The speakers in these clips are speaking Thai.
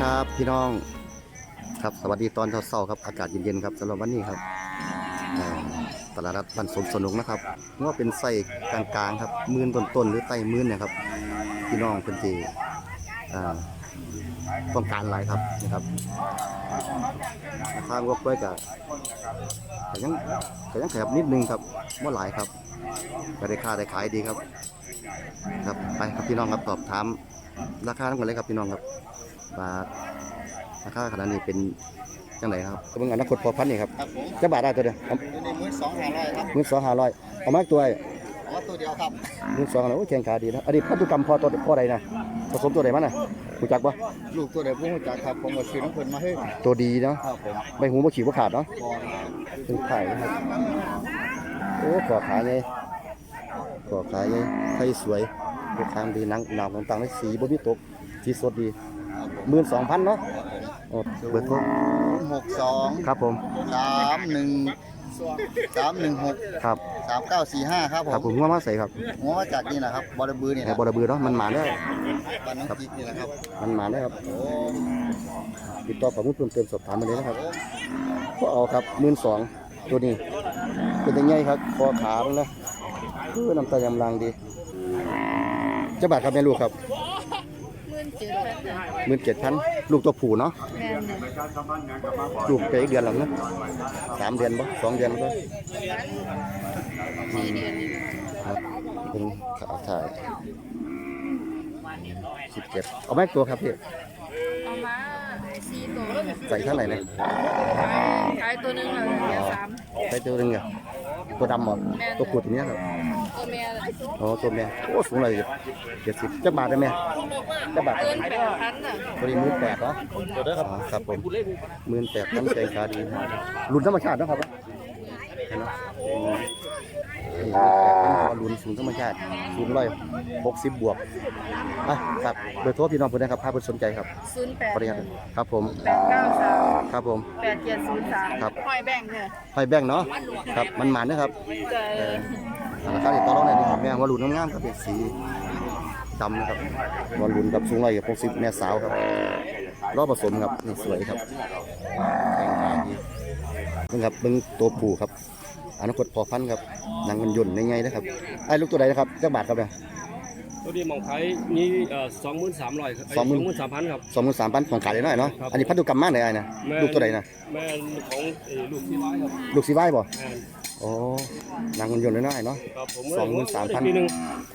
ครับพี่น้องครับสวัสดีตอนเช้าๆครับอากาศเย็นๆครับสำหรับวันนี้ครับตลาดนัดบันสมสนุกนะครับว่าเป็นไส้กลางๆครับมื่นต้นๆหรือไต้มื่นนี่ครับ พี่น้องเป็นที่อ่าต้องการหลายครับนะครับราคางบไว้กับก็ยังก็ยังแถบนิดนึงครับว่าหลายครับก็ได้ค่าได้ขายดีครับ ครับไปครับพี่น้องครับสอบถามราคาทั้งหมดเลยครับพี่น้องครับ บาทราคาขนาดนี้เป็นจังไหนครับก็เป็นอนาคตพอพันนี่ครับครับผมจะบาทได้ตัวเดียวอยู่ในมือสองห้าร้อยครับมือสองห้าร้อยเอามาตัวไอ้เอาว่าตัวเดียวครับมือสองโอ้ยแข่งขาดีนะอันนี้พันธุกรรมพอตัวพอใดนะผสมตัวใดมันน่ะรู้จักปะลูกตัวเดียวพวกหัวจักครับผมหมดชื่อน้องเพิ่นมาให้ตัวดีเนาะครับผมใบหูบ่ขีดบ่ขาดเนาะบอลเป็นไข่นะครับโอ้ขอขาไงขอขาไงไข่สวยตัวคางดีหนังหนาวต่างๆในสีบ่มีตกสีสดดีครับผม หมื่นสองพันเนาะโอ้เบิดโทรหกสองครับผมสามหนึ่งสามหนึ่งหกครับสามเก้าสี่ห้าครับผครับมผมว่ามาใส่ครับหัวมาจากนี่นะครับบอลบือนี่ในนะบอระเบือเนาะมันหมาได้บ้านน้องกิ๊กนี่นะครับมันหมาได้ครับโอ้ติดต่อข้อมูลเพิ่มเติมสอบถามมาเลยนะครับก็เอาครับหมื่นสองตัวนี้เป็นยังไงครับคอขามันนะคือน้ำตายำลังดีเจ้าบาทครับแม่ลูกครับ หมื่นเจ็ดพันจ้ะหมื่นเจ็ดพันลูกตัวผู้เนาะแม่นเนี่ยลูกไปอีกเดือนหลังนะสามเดือนบ่สองเดือนก็สี่เดือนนี่ครับเป็นขาถ่ายสิบเจ็ดเอาแม่ตัวครับพี่เอามาสี่ตัวใส่เท่าไหร่เนี่ยขายตัวหนึงอะเหลือสามใส่ตัวหนึงอะตัวดำหมดตัวขูดอย่างเนี้ยครับ ตัวแม่เลยอ๋อตัวแม่โอ้สูงเลยเจ็ดสิบจะบาทได้ไหมจะบาทเกินแปดพันอะพอดีหมื่นแปดเนาะครับครับผมหมื่นแปดพันใจขาดีรุ่นธรรมชาติเนาะครับเห็นไหมอืมนี่18,000รุ่นสูงธรรมชาติสูงร้อยหกสิบบวกอะครับเบอร์โทรพี่น้องเพื่อนนะครับถ้าเพื่อนสนใจครับศูนย์แปดขออนุญาตครับผมแปดเก้าสามครับผมแปดเจ็ดศูนย์สามครับหอยแบ่งเนี่ยไฟแบงค์เนาะครับมันหมานนะครับจะเออ ราคาติดต่อรองได้นี่ครับแม่วอลลุ่นงามๆครับเป็นสีดำนะครับวอลลุ่นกับสูงร้อยกับหกสิบแม่สาวครับรอบผสมครับนี่สวยครับแข่งขาดีนี่ครับเบิ้งตัวผู้ครับอนาคตพอพันธุ์ครับหนังมันย่นง่ายๆนะครับไอ้ลูกตัวใดนะครับเจ้าบาทครับเนี่ยตัวนี้หมองไทยนี่เอ่อสองหมื่นสามร้อยสองหมื่นสามพันครับสองหมื่นสามพันของขายได้หน่อยเนาะครับอันนี้พันธุกรรมมากเลยไอ้นะแม่ลูกตัวใดนะแม่ของเอ่อลูกที่ร้ายครับลูกสีไว้บ่แม่ โอ้หนังมันย่นน้อยๆเนาะ ครับผมสองหมื่นสามพัน ปีหนึ่ง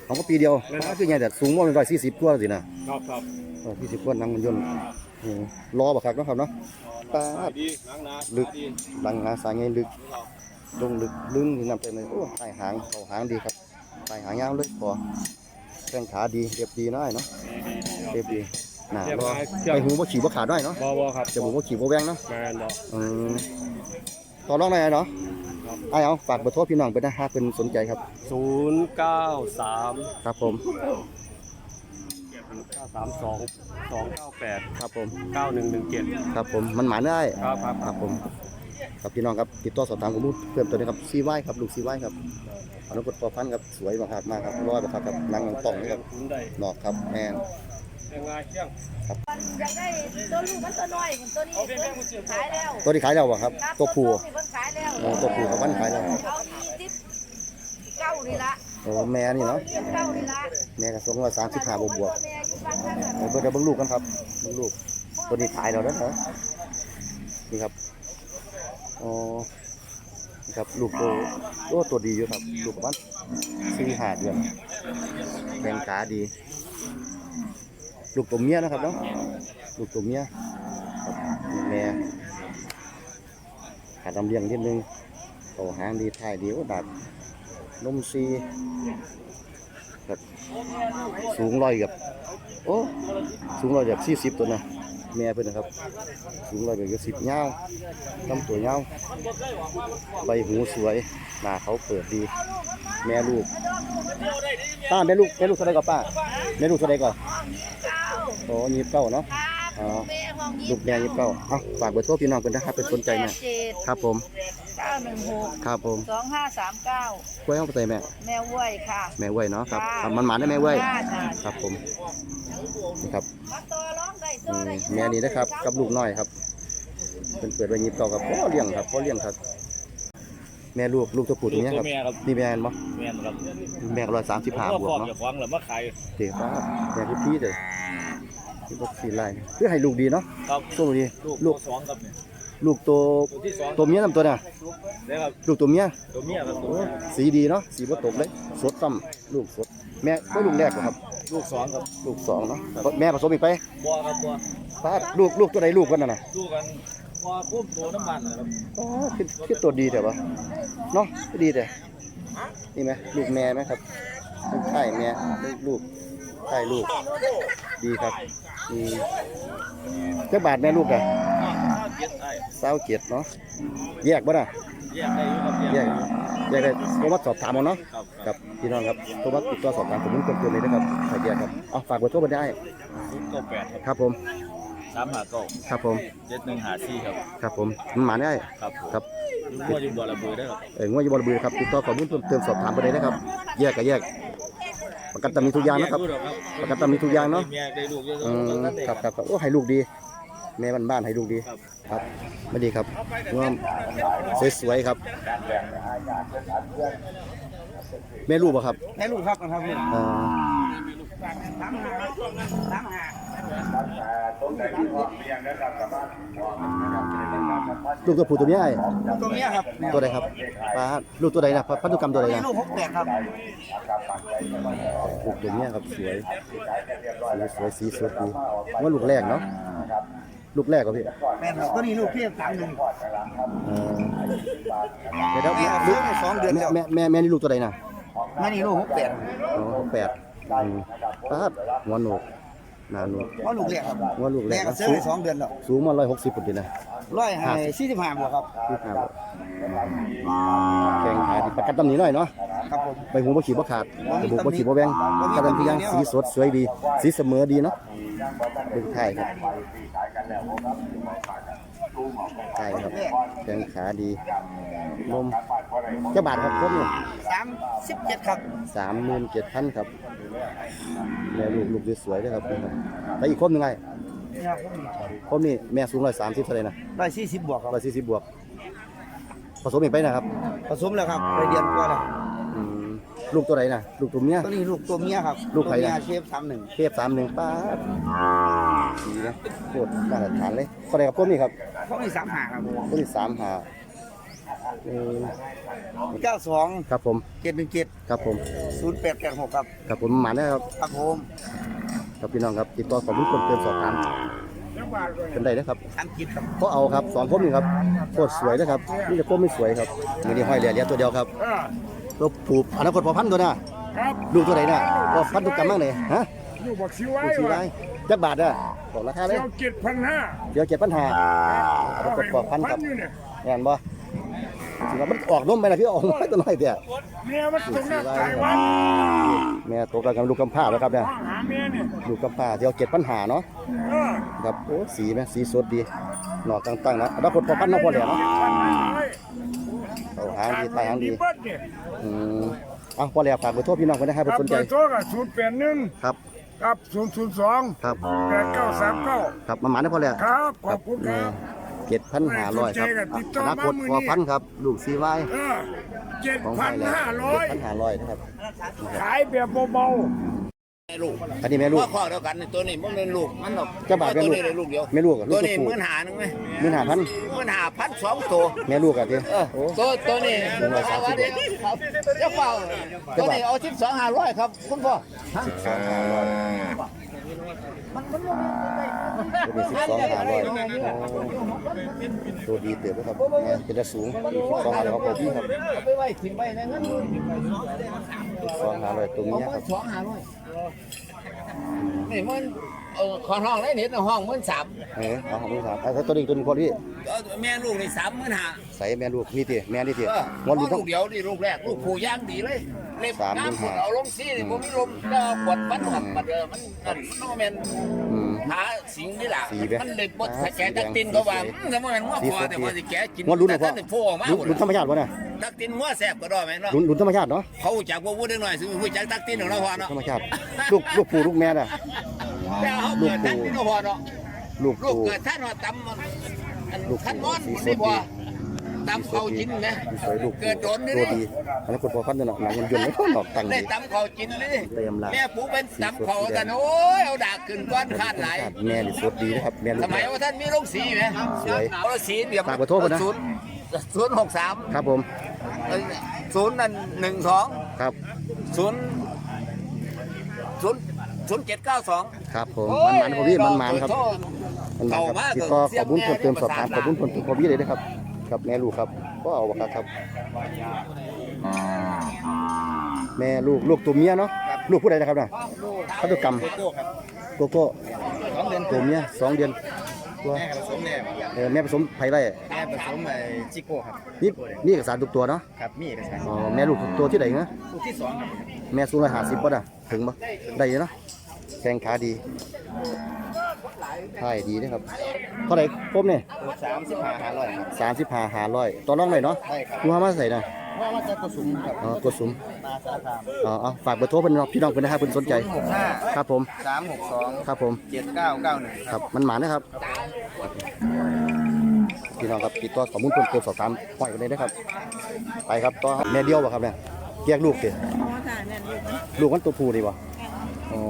ของก็ปีเดียวแม่นครับก็คือไงแต่สูงว่ามันร้อยสี่สิบกว่าสินะครับครับพี่สิบคนนั่งมันยนต์อืมรอบักคักเนาะครับเนาะปลาด ดีล้างนาลึก ดีดังหาสายไงลึกลงลึกลึงนี่นำไปเลยโอ้ใต้หางเขาหางดีครับใต้หางยาวเลยพอแข้งขาดีเรียบดีน้อยเนาะเรียบดีหนารอไปหูบ่ขี่บ่ขาดน้อยเนาะบอบอครับจมูกบ่ขี่บ่แวงเนาะแม่นดอกอืม ต่อรองได้เนาะไอ้เอาฝากเบอร์โทรพี่น้องไปนะฮะเป็นสนใจครับ ศูนย์เก้าสามครับผมเก้าสามสองสองเก้าแปดครับผมเก้าหนึ่งหนึ่งเจ็ดครับผมมันหมาได้ครับครับครับผมครับพี่น้องครับติดต่อสอบถามข้อมูลเพิ่มเติมนะครับซีไว้ครับลูกซีไว้ครับอนุกตพอพันธุ์ครับสวยมากๆมากครับร้อยมากครับหนังมันป่องนี่ครับคุณได้หนอกครับแมน ยังไงเที่ยงอยากได้ตัวลูกมันตัวน้อยตัวนี้ขายแล้วตัวที่ขายแล้วบ่ครับตัวผู้นี่เพิ่นขายแล้วอ๋อตัวผู้ครับวันขายแล้วเอาที่สิบเก้านี่ละโอ้แม่นี่เนาะสิบเก้านี่ละแม่กระทรวงว่าสามสิบห้าบวกบวกแม่อยู่บ้านนั่นน่ะเดี๋ยวเบิ่งเบิ่งลูกกันครับเบิ่งลูก ตัวนี้ขายแล้วนะนี่ครับอ๋อนี่ครับลูกตัวโอ้ตัวดีอยู่ครับ ลูกประมาณสี่ห้าเดือนแข้งขาดี ลูกตัวเมียนะครับเนาะลูกตัวเมียแม่ขาดลำเลียงนิดนึงโตหางดีท้ายดีโอ้ดัดนมซีครับสูงร้อยกับโอ้สูงร้อยกับสี่สิบตัวนะแม่เพื่อนนะครับสูงร้อยกับสิบเงาวลำตัวเงาใบหูสวยหน้าเขาเปิดดี แม่ลูกป้าแม่ลูกแม่ลูกเท่าไรก่อนป้าแม่ลูกเท่าไรก่อน โอ้ยี่สิบเก้าเนาะครับแม่ของลูกแม่ยี่สิบเก้าเอาฝากเบอร์โทรพี่น้องเป็นนะครับเป็นสนใจเนี่ยเจ็ดครับผมเก้าหนึ่งหกครับผมสองห้าสามเก้ากล้วยเฮาไปใส่แม่ แม่ว้วยค่ะ แม่เว้ยเนาะครับจ้าครับมันหมาได้แม่เว้ยจ้าจ้าครับผมนี่ครับมาต่อร้องได้อืต่อมได้แม่นี้นะครับกับลูกน้อยครับเป็นเปิดไว้ยิบเก่าครับพ่อเลี้ยงครับพ่อเลี้ยงครับแม่ลูกลูกตัวผู้ตัวเนี้ยครับแม่ครับนี่แม่นบ่แม่นครับแม่ร้อยสามสิบห้าบวกฟอกเนาะอย่าฟังแล้วมาขายเด็กป้าแม่พี่พี่เด้อ ที่บอกสี่ไร่เพื่อให้ลูกดีเนาะครับสู้ดีลูกลูกตัวสองครับเนี่ยลูกตัวตัวที่สองตัวเมียนำตัวน่ะแล้วครับลูกตัวเมียตัวเมียครับตัวโอ้สีดีเนาะสีบ่ตกเลยสดซ้ำลูกสดแม่ก็ลูกแรกเหรอครับ ลูกสองครับลูกสองเนาะแม่ผสมอีกไปบัวครับบัวป้าดลูกลูกตัวใดลูกกันน่ะนะสู้กันบัวคุ้มตัวน้ำมันนะครับอ๋อคือคือตัวดีแต่ว่าเนาะดีแต่นี่ไหมลูกแม่ไหมครับลูกไข่แม่ลูกไข่ลูกดีครับ อืมเจ้าบาทแม่ลูกอะข้าวเย็ดไอ้เศร้าเกียรติเนาะแยกบ่น่ะแยกได้อยู่ครับแยแยกกแยกได้โทรมาสอบถามเอาเนาะครับกับพี่น้องครับโทรมาติดต่อสอบถามผมมุ่งเกินเลยนะครับขายแยกครับเอาฝากเบอร์โทรมาได้ศูนย์เก้าแปดครับครับผมสามห้าเก้าครับผมเจ็ดหนึ่งห้าสี่ครับครับผมมันหมาได้ ครับผมครับยุ่งว่าอยู่บัวระเบือได้อครับ เอองวดอยบอลบือครับติดต่อข้อมูลเพิ่มเติมสอบถามไปเลยนะครับ แยกกับแยก ประกันตำหนิทุกอย่างนะครับ ประกันตำหนิทุกอย่างเนาะแยกได้ลูกเยอะอืมๆครับครับครับโอ้ให้ลูกดี แม่บ้านๆให้ลูกดีครับครับไม่ดีครับว่าสวยๆครับ แม่ลูกป่ะครับ แม่ลูกครับนะครับอ่า ลูกตัวผู้ตัวเมียไอ้ตัวเมียครับตัวใดครับปลาลูกตัวใดนะพันธุกรรมตัวใดนะลูกหกแปดครับลูกตัวเมียครับสวยสวยสีสวยดีว่าลูกแรกเนาะลูกแรกก็พี่แม่ครับตัวนี้ลูกเพียงสามหนึ่งเออเดี๋ยวแม่แม่ครับซื้อมาสองเดือนแล้วแม่แม่แม่นี่ลูกตัวใดนะแม่นี่ลูกหกแปดอ๋อแปดอืมปาดหัวโหนก หนาโหนกว่าลูกเรียกครับหัวลูกแรแม่กก็นะซื้อสูงมาสองเดือนแล้วสูงมาร้อยหกสิบปุ่นดีนะ ร้อยให้สี่สิบห้าบวกครับที่ห้าบอกแข่งขาดีประกันตำหนิหน่อยเนาะครับผมใบหูบ่ขีดบ่ขาดจมูกบ่ขีดบ่แบงบ่มีกระดันตำหนิที่ยังเดียวสีสดสวยดี สีเสมอดีเนาะเป็นไทยครับ ไทยครับแข้งขาดีนมเจ้าบาทครับครบเนี่ยสามสิบเจ็ดครับสามหมื่นเจ็ดพันครับแม่ลูกลูกสวยๆด้วยครับนี่ครับแต่อีกครบหนึ่งไงนี่ครับครบนี่แม่สูงร้อยสามสิบเท่าไหร่นะร้อยสี่สิบบวกครับร้อยสี่สิบบวก ผสมอีกไปนะครับ ผสมแล้วครับไปเดือนกว่าแล้วอืมลูกตัวไหนนะลูกตัวเมียตัวนี้ลูกตัวเมียครับ ลูกใครตัวนะเมียเชฟสามหนึ่งเทียบสามหนึ่งป้า ดดีนะโคตรมาตรฐานเลยเท่าไหร่ครับพวกนี้ครับเขามีสามหาครับพวกนี้สามหาเออเก้าสองครับผมเจ็ดหนึ่งเจ็ดครับผมศูนย์แปดแปดหกครับครับผมหมานะครับครับผมครับพี่น้องครับติดต่อขอรู้คนเกินสอบถามเป็นได้นะครับอังกฤษครับเพราะเอาครับสองพวกนี้ครับโคตรสวยนะครับนี่จะพวกไม่สวยครับมีนี่ห้อยเหรียญเหรียญตัวเดียวครับตัวผูกอนาคตพอพันธุ์ตัวน่ะลูกตัวไหนน่ะพอพันธุกรรมมากเลยฮะลูกบักซิวไว้ลูกสีไรว่ะจักบาทอะ บอกราคาเลยเจ้าเจ็ดพันห้าเดี๋ยวเจ็ดปัญหาอนาคตพอพันธุ์ครับอยู่เนี่ยแม่นบ่สิว่ามันออกนมไปนะพี่ออกนมไปตัวน้อยเดียวเมียมันตรงหน้าตายวันแม่ตกกันกับลูกกำพร้าแล้วครับเนี่ยห้องหาเมียเนี่ยลูกกำพร้าเดี๋ยวเจ็ดปัญหาเนาะเออครับโอ้สีไหมสีสดดีหนอกตั้งๆนะอนาคตพอพันธุ์เนาะพอเหลียเนาะพันห้าร้อยเอาหางดีตายหางดีเบิดเนี่ยอืมเอาพอแล้วฝากเบอร์โทรพี่น้องคนนะครับครับสนใจเบอร์โทรกับศูนย์แปดหนึ่งครับ กับศูนย์ศูนย์สองครับ แปดเก้าสามเก้าครับมาหมาได้พอแล้วครับ ขอบคุณครับ เจ็ดพันห้าร้อยครับสนใจก็ติดต่ออมานาคตมื้อพนี้อพันธุ์ครับ ลูกซีไว้เออเจ็ดของไทพันยแล้วห้าร้อยเจ็ดพันห้าร้อยนะครับ ขายแบบเบา ลูกอันนี้แม่ลูกว่าข้อเดียวกันนี่ตัวนี้มันเป็นลูกมันหรอกเจ้าบ่าวแม่ตัวลูกนี้เลยลูกเดียวแม่ลูกอะลูตักวตัวนี้ผู้ หมื่นหาหนึงไหมหมื่นห้าพันหมื่นหาพันสองตัวแม่ลูกอะพี่เออโอ้ ตัวตัวนี้หนึ่งร้อยสามสิบ ครับเจ้าเป่าตัวนี้เอาทิปสองห้าร้อยครับคุณพ่อสิบสองห้าร้อย ตัวนี้สิบสองห้าร้อยตัวดีเติบนะครับแม่เป็นระสูงสิบสองห้าร้อยครับพี่ครับเอาไปไว้ทิ้งไว้ในเงินสิบสองห้าร้อยตัวเมียครับสองห้าร้อยนี่มันเออขอห้องได้นิดห้องหมื่นสามเออเอาของพี่สามเอาตัวนี้ตัวนี้พอพี่แม่ลูกนี่สามหมื่นห้าใส่แม่ลูกนี่ติแม่นี่ติเอองอนลูกต้องลูกเดียวนี่ลูกแรกลูกผูย่างดีเลย เล็บสามหมื่นน้ำห้าเอาลงซี่นี่ผมมีลมก็ปวดฟันหักปัดเออมันนั่นมันต้องแม่นอืม หาสิงนี่ล่ะสีไหมมันเลยบดอ่าแกะสีแดตังกตินก็ว่าสีสวยอืมแต่ว่ามันว่าสีพอสวยแต่ว่าสิแกะกินงวดรุ่นแต่เหรอพ่อท่านได้โผล่ออกมาลุ้นหมดลุ้นธรรมชาติวะเนี่ยตักตินงัวแซ่บก็ได้แม่นเนาะลุ้นลุ้นธรรมชาติเนาะเขาจากว่าวู้ได้หน่อยสิฮู้จักตักตินของเราพอเนาะธรรมชาติ ลูกลูกปู่ลูกแม่น่ะ แต่เขาเกิดตักตินของเราพอเนาะลูกลูกปู่ เกิดท่านว่าตำมันอันลูกท่านนอนสีมันสดไม่พอดี ตำเขากินนะสวยลูกเกิดโดนนี่ตัวดิดีอันนั้นคนพอพันธุ์เนาะหนังมันยนต์ไม่ค่อยหนอกตังได้ดีตำเขากินเลยดิเต็มละแม่ปูเป็นตำเขากันโอ้ยเอาดากขึ้นก้อนขาดหลายแม่นี่สดดีนะครับแม่ลูสกมัยแม่ว่าท่านมีโรงสีไหมสวยโรงสีเดี๋ยวฝากเบอร์โทรก่อนนะศูนย์ศูนย์หกสามครับผมศูนย์นั่นหนึ่งสองครับศูนย์ศูนย์ศูนย์เจ็ดเก้าสองครับผมมันมันพอพี่มันมันครับมันมันครับติดต่อขอบุญเพิ่มเติมสอบถามขอบุญเพิ่มเติมขอพี่เลยนะครับ กับแม่ลูกครับก็เอาครับครับ แม่ลูกลูกตัวเมียเนาะลูกผู้ใดนะครับน่ะพันธุกรรมโกโก้ตัวเมียสองเดือนตัวแม่ผสมเนี่ยเออแม่ผสมไผ่ไว้แม่ผสมไอ้จิโก้ครับนี่นี่เอกสารทุกตัวเนาะครับมีเอกสารอ๋อแม่ลูกทุกตัวที่ไหนเนาะลูกที่สองครับแม่สูงร้อยห้าสิบป่ะน่ะถึงป่ะได้อยู่เนาะแข้งขาดี ท่ายดีนะครับเท่าไหร่ครบเนี่ยสามสิบห้าห้าร้อยครับสามสิบห้าห้าร้อยต่อรองหน่อยเนาะได้ครับคุณว่ามาใส่นะว่าว่าจะผสมครับอ๋อกดสุมมาสารคามอ๋อเอาฝากเบอร์โทรเพิ่นเนาะพี่น้องเพิ่นนะครับเพิ่นสนใจหกห้าครับผมสามหกสองครับผมเจ็ดเก้าเก้าหนึ่งครับมันหมานะครับพี่น้องครับติดต่อข้อมูลเพิ่มเติมสอบถามห้อยกันเลยนะครับ ไปครับต่อครับแม่เดียวบ่ครับเนี่ยแยกลูกสิอ๋อค่ะแม่นลูกมันลูกมันตัวผู้ดีบ่อ๋อ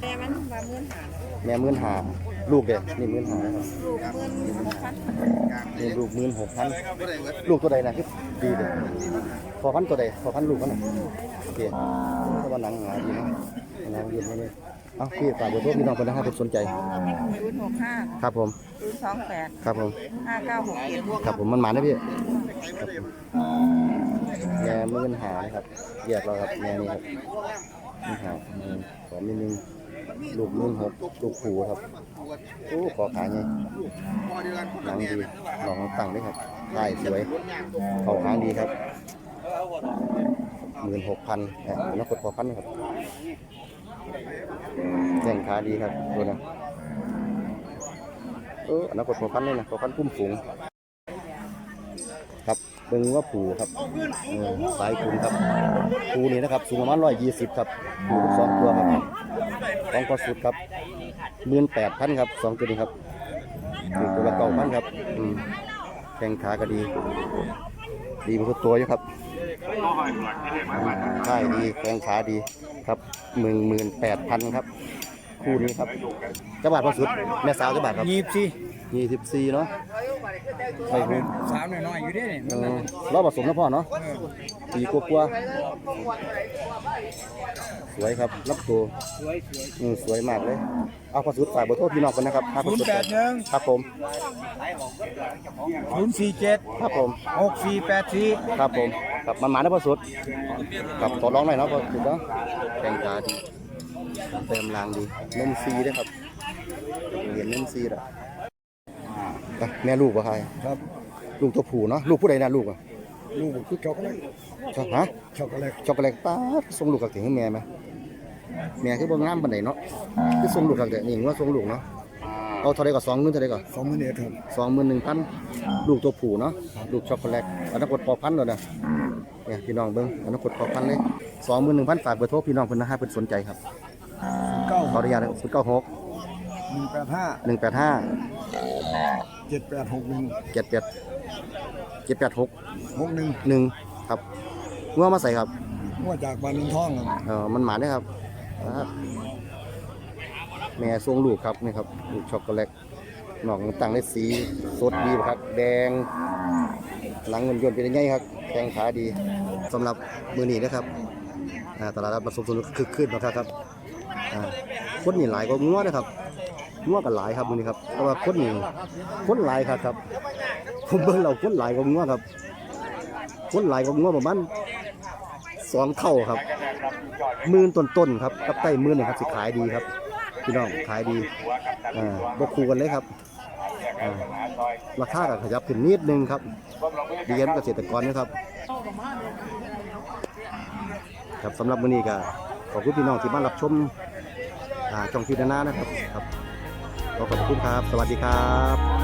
แต่มันว่ามื่นหา แม่หมื่นหาลูกเด้นี่หมื่นหานะครับลูกมื่นหกพันนี่ลูกหมื่นหกพันลูกตัวใดนะคือดีเลยพอพันตัวใดพอพันลูกมันน่ะโอเคเพราะว่าหนังหนาดีเนาะหนังเย็นมาเลยเอ้าพี่ฝากเบอร์โทรพี่น้องคนนะครับสนใจศูนย์หกห้าครับผมศูนย์สองแปดครับผมห้าเก้าหกเจ็ดครับผมมันหมานะพี่ครับผมแม่มื่นหานะครับแยกเราครับแม่นี่ครับมื่นหาอืมขอนิดนึง ลูกมื่นหกลูกผูครับโอ้ขอขายไงหนังดีหนองตั้งด้วยครับได้สวยขาหางดีครับหมื่นหกพันนักกดพอพันครับแข่งขาดีครับดูนะเออนักกดพอพันเลยนะพอพันพุ่มฝูง เบิ่งว่าผูครับสายคุณครับผูนี่นะครับสูงประมาณร้อยยี่สิบครับผูสองตัวครับสองกอสุดครับหมื่นแปดพันครับสองตัวนี้ครับตัวละเก้าพันครับแข้งขาก็ดี ดีมดทุกตัวอยู่ครับใช่ดีแข้งขาดีครับหมื่นหมื่นแปดพันครับ คู่นี้ครับเจ้าบาทพอสุดแม่สาวเจ้าบาทครับยี่สิบยี่สิบสี่เนาะใช่ครับสามหน่อยๆอยู่ด้วยนี่เออรอบผสมนะพ่อเนาะปีกว่าๆสวยครับรับตัวสวยสวยสวยมากเลย เอาพอสุดฝากเบอร์โทรพี่น้องกันนะครับถ้าพอศูนสุย์แปดหนึ่งครับผมศูนย์สี่เจ็ดครับผมหกสี่แปดสี่ครับผมครับมันหมาได้พอสุดครับต่อรองหน่อยเนาะพอสุดเนาะแข่งขาดี เติมรางดีเน้นซีด้วยครับเห็นเน้นซีแล้วไปแม่ลูกวะใครครับ ลูกตัวผู้เนาะลูกผู้ใดนะลูกอะลูกคือช็อกโกแลตชอบฮะช็อกโกแลตช็อกโกแลตป้าดส่งลูกกับถึงให้แม่ไหมแม่คือบ่งามปานใดเนาะคือส่งลูกกับแต่นี่ว่าส่งลูกเนาะเอาเท่าใดก็20,000เท่าใดก็สองหมื่นเอ็ดครับ21,000ลูกตัวผู้เนาะลูกช็อกโกแลตอนาคตพอพันธุ์แล้วนะเนี่ยพี่น้องเบิ่งอนาคตพอพันธุ์เลย21,000ฝากเบอร์โทรพี่น้องเพิ่นนะฮะเพิ่นสนใจครับ เก้าขออนุญาต096หนึ่งแปดห้า185เจ็ดแปดหกหนึ่ง78 786หกหนึ่ง1ครับงัวมาใส่ครับว่าจากบานนินท่องครับเออมันหมาเนี่ยครับครับแม่ทรงลูกครับนี่ครับลูกช็อกโกแลตหนองตั้งได้สีสดดีบ่ครับ แดง หลังเงินยนต์เป็นยังไงครับแข้งขาดีสำหรับมือนี้นะครับอ่าตลาดนัดประสบสนุกคึกคืนนะครับครับ อ่าคนนี่หลายก็งัวนะครับงัวกันหลายครับมือนี้ครับแต่ว่าคนนี่คนหลายครับครับ ผมเบิ่งเราคนหลายก็งัวครับ คนหลายก็งัวประมาณสองเท่าครับหมื่นต้นๆครับกับใต้หมื่นนี่ครับสิขายดีครับพี่น้องขายดีอ่าบกคูกันเลยครับอ่าราคาก็ขยับขึ้นนิดนึงครับดีกันเกษตรกรนะครับ ครับสำหรับมื้อนี้ก็ ขอบคุณพี่น้องที่มารับชมช่องทีนารณานะครับครับขอขอบคุณครับ สวัสดีครับ